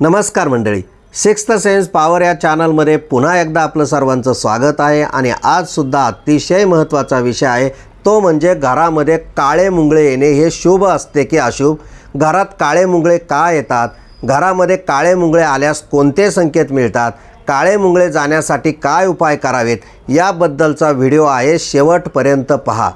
नमस्कार मंडळी. Sixth sense power या चॅनलमध्ये पुन्हा एकदा आपलं सर्वांचं स्वागत आहे आणि आजसुद्धा अतिशय महत्त्वाचा विषय आहे. तो म्हणजे घरामध्ये काळे मुंगळे येणे हे शुभ असते की अशुभ? घरात काळे मुंगळे का येतात? घरामध्ये काळे मुंगळे आल्यास कोणते संकेत मिळतात? काळे मुंगळे जाण्यासाठी काय उपाय करावेत? याबद्दलचा व्हिडिओ आहे शेवटपर्यंत पहा.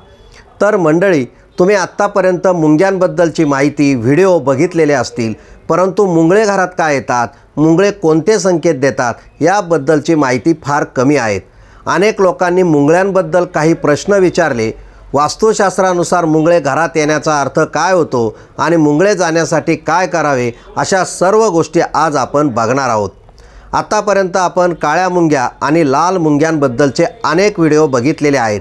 तर मंडळी तुम्ही आत्तापर्यंत मुंग्यांबद्दलची माहिती व्हिडिओ बघितलेले असतील परंतु मुंगळे घरात काय येतात मुंगळे कोणते संकेत देतात याबद्दलची माहिती फार कमी आहेत. अनेक लोकांनी मुंगळ्यांबद्दल काही प्रश्न विचारले. वास्तुशास्त्रानुसार मुंगळे घरात येण्याचा अर्थ काय होतो आणि मुंगळे जाण्यासाठी काय करावे अशा सर्व गोष्टी आज आपण बघणार आहोत. आत्तापर्यंत आपण काळ्या मुंग्या आणि लाल मुंग्यांबद्दलचे अनेक व्हिडिओ बघितलेले आहेत.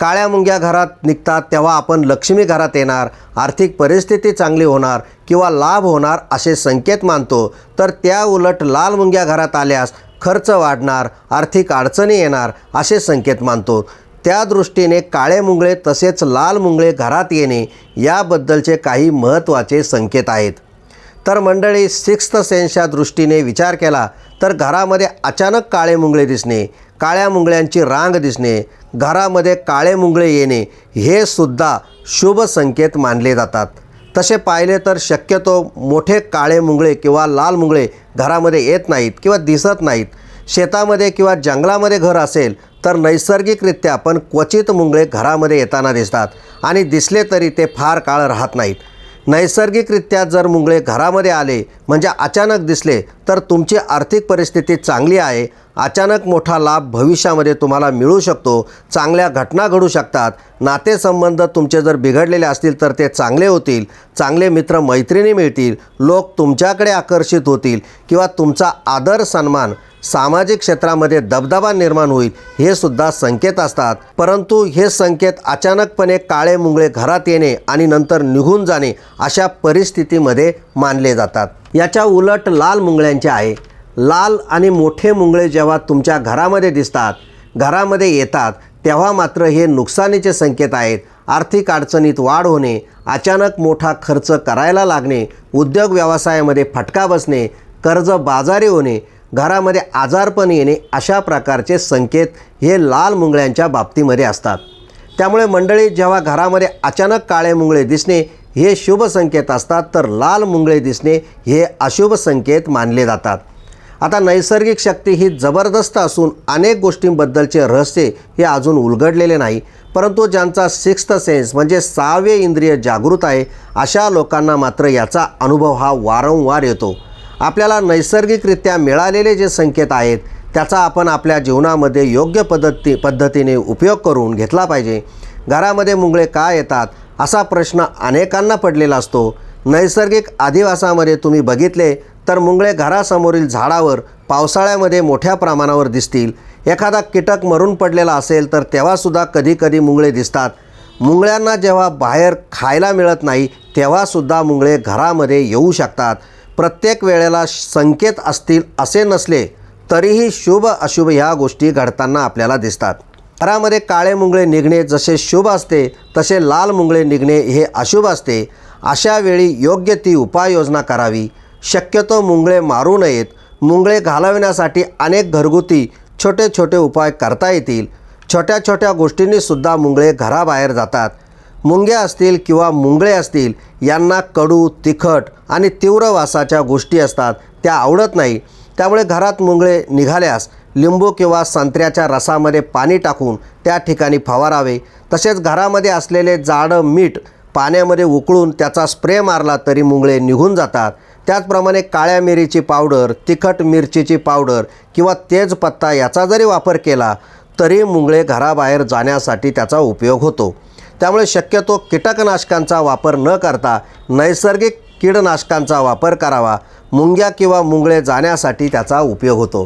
काळ्या मुंग्या घरात निघतात तेव्हा आपण लक्ष्मी घरात येणार आर्थिक परिस्थिती चांगली होणार किंवा लाभ होणार असे संकेत मानतो तर त्या उलट लाल मुंग्या घरात आल्यास खर्च वाढणार आर्थिक अडचणी येणार असे संकेत मानतो. त्या दृष्टीने काळे मुंगळे तसेच लाल मुंगळे घरात येणे याबद्दलचे काही महत्त्वाचे संकेत आहेत. तर मंडळी सिक्स्थ सेन्सच्या दृष्टीने विचार केला तर घरामध्ये अचानक काळे मुंगळे दिसणे काळ्या मुंगळ्यांची रांग दिसणे घरामध्ये काळे मुंगळे येणे हे सुद्धा शुभ संकेत मानले जातात. तसे पाहिले तर शक्यतो मोठे काळे मुंगळे किंवा लाल मुंगळे घरामध्ये येत नाहीत किंवा दिसत नाहीत. शेतामध्ये किंवा जंगलामध्ये घर असेल तर नैसर्गिकरित्या पण क्वचित मुंगळे घरामध्ये येताना दिसतात आणि दिसले तरी ते फार काळ राहत नाहीत. नैसर्गिकरित्या जर मुंगळे घरामध्ये आले म्हणजे अचानक दिसले तर तुमची आर्थिक परिस्थिती चांगली आहे. अचानक मोठा लाभ भविष्यामध्ये तुम्हाला मिळू शकतो. चांगल्या घटना घडू शकतात. नातेसंबंध तुमचे जर बिघडलेले असतील तर ते चांगले होतील. चांगले मित्र मैत्रिणी मिळतील. लोक तुमच्याकडे आकर्षित होतील किंवा तुमचा आदर सन्मान सामाजिक क्षेत्रामध्ये दबदबा निर्माण होईल हे सुद्धा संकेत असतात. परंतु हे संकेत अचानकपणे काळे मुंगळे घरात येणे आणि नंतर निघून जाणे अशा परिस्थितीमध्ये मानले जातात. याच्या उलट लाल मुंगळ्यांचे आहे. लाल आणि मोठे मुंगळे जेव्हा तुमच्या घरामध्ये दिसतात घरामध्ये येतात तेव्हा मात्र हे नुकसानीचे संकेत आहेत. आर्थिक अडचणीत वाढ होणे अचानक मोठा खर्च करायला लागणे उद्योग व्यवसायामध्ये फटका बसणे कर्ज बाजारी होणे घरामध्ये आजारपण येणे अशा प्रकारचे संकेत हे लाल मुंगळ्यांच्या बाबतीमध्ये असतात. त्यामुळे मंडळी जेव्हा घरामध्ये अचानक काळे मुंगळे दिसणे हे शुभ संकेत असतात तर लाल मुंगळे दिसणे हे अशुभ संकेत मानले जातात. आता नैसर्गिक शक्ती ही जबरदस्त असून अनेक गोष्टींबद्दलचे रहस्य हे अजून उलगडलेले नाही परंतु ज्यांचा सिक्स्थ सेन्स म्हणजे सहावे इंद्रिय जागृत आहे अशा लोकांना मात्र याचा अनुभव हा वारंवार येतो. आपल्याला नैसर्गिकरित्या मिळालेले जे संकेत आहेत त्याचा आपण आपल्या जीवनामध्ये योग्य पद्धती पद्धतीने उपयोग करून घेतला पाहिजे. घरामध्ये मुंगळे का येतात? असा प्रश्न अनेकांना पडलेला असतो. नैसर्गिक आदिवासामध्ये तुम्ही बघितले तर मुंगळे घरासमोरील झाडावर पावसाळ्यामध्ये मोठ्या प्रमाणावर दिसतील. एखादा कीटक मरून पडलेला असेल तर तेव्हासुद्धा कधीकधी मुंगळे दिसतात. मुंगळ्यांना जेव्हा बाहेर खायला मिळत नाही तेव्हासुद्धा मुंगळे घरामध्ये येऊ शकतात. प्रत्येक वेळेला संकेत असतील असे नसले तरीही शुभ अशुभ ह्या गोष्टी घडताना आपल्याला दिसतात. घरामध्ये काळे मुंगळे निघणे जसे शुभ असते तसे लाल मुंगळे निघणे हे अशुभ असते. अशा वेळी योग्य ती उपाययोजना करावी. शक्यतो मुंगळे मारू नयेत. मुंगळे घालवण्यासाठी अनेक घरगुती छोटे छोटे उपाय करता येतील. छोट्या छोट्या गोष्टींनीसुद्धा मुंगळे घराबाहेर जातात. मुंग्या असतील किंवा मुंगळे असतील यांना कडू तिखट आणि तीव्र वासाच्या गोष्टी असतात त्या आवडत नाही. त्यामुळे घरात मुंगळे निघाल्यास लिंबू किंवा संत्र्याच्या रसामध्ये पाणी टाकून त्या ठिकाणी फवारावे. तसेच घरामध्ये असलेले जाडं मीठ पाण्यामध्ये उकळून त्याचा स्प्रे मारला तरी मुंगळे निघून जातात. त्याचप्रमाणे काळ्या मिरीची पावडर तिखट मिरचीची पावडर किंवा तेजपत्ता याचा जरी वापर केला तरी मुंगळे घराबाहेर जाण्यासाठी त्याचा उपयोग होतो. त्यामुळे शक्यतो कीटकनाशकांचा वापर न करता नैसर्गिक कीडनाशकांचा वापर करावा. मुंग्या किंवा मुंगळे जाण्यासाठी त्याचा उपयोग होतो.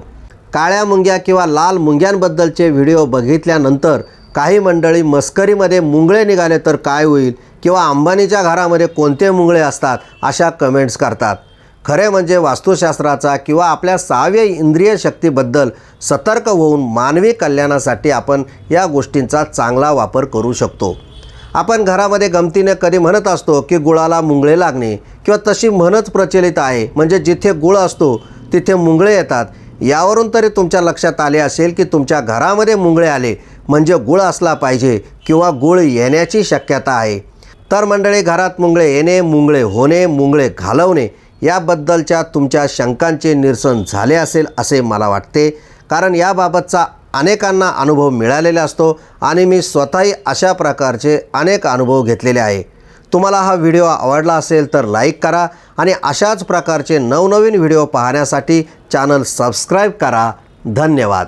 काळ्या मुंग्या किंवा लाल मुंग्यांबद्दलचे व्हिडिओ बघितल्यानंतर काही मंडळी मस्करीमध्ये मुंगळे निघाले तर काय होईल किंवा अंबानीच्या घरामध्ये कोणते मुंगळे असतात अशा कमेंट्स करतात. खरे म्हणजे वास्तुशास्त्राचा किंवा आपल्या सहाव्य इंद्रिय शक्तीबद्दल सतर्क होऊन मानवी कल्याणासाठी आपण या गोष्टींचा चांगला वापर करू शकतो. आपण घरामध्ये गमतीने कधी म्हणत असतो की गुळाला मुंगळे लागणे किंवा तशी म्हणच प्रचलित आहे. म्हणजे जिथे गुळ असतो तिथे मुंगळे येतात. यावरून तरी तुमच्या लक्षात आले असेल की तुमच्या घरामध्ये मुंगळे आले म्हणजे गुळ असला पाहिजे किंवा गुळ येण्याची शक्यता आहे. तर मंडळी घरात मुंगळे येणे मुंगळे होणे मुंगळे घालवणे याबद्दलच्या तुमच्या शंकांचे निरसन झाले असेल असे मला वाटते. कारण याबाबतचा अनेकांना अनुभव मिळालेला असतो आणि मी स्वतःही अशा प्रकारचे अनेक अनुभव घेतलेले आहे. तुम्हाला हा व्हिडिओ आवडला असेल तर लाईक करा आणि अशाच प्रकारचे नवनवीन व्हिडिओ पाहण्यासाठी चॅनल सबस्क्राईब करा. धन्यवाद.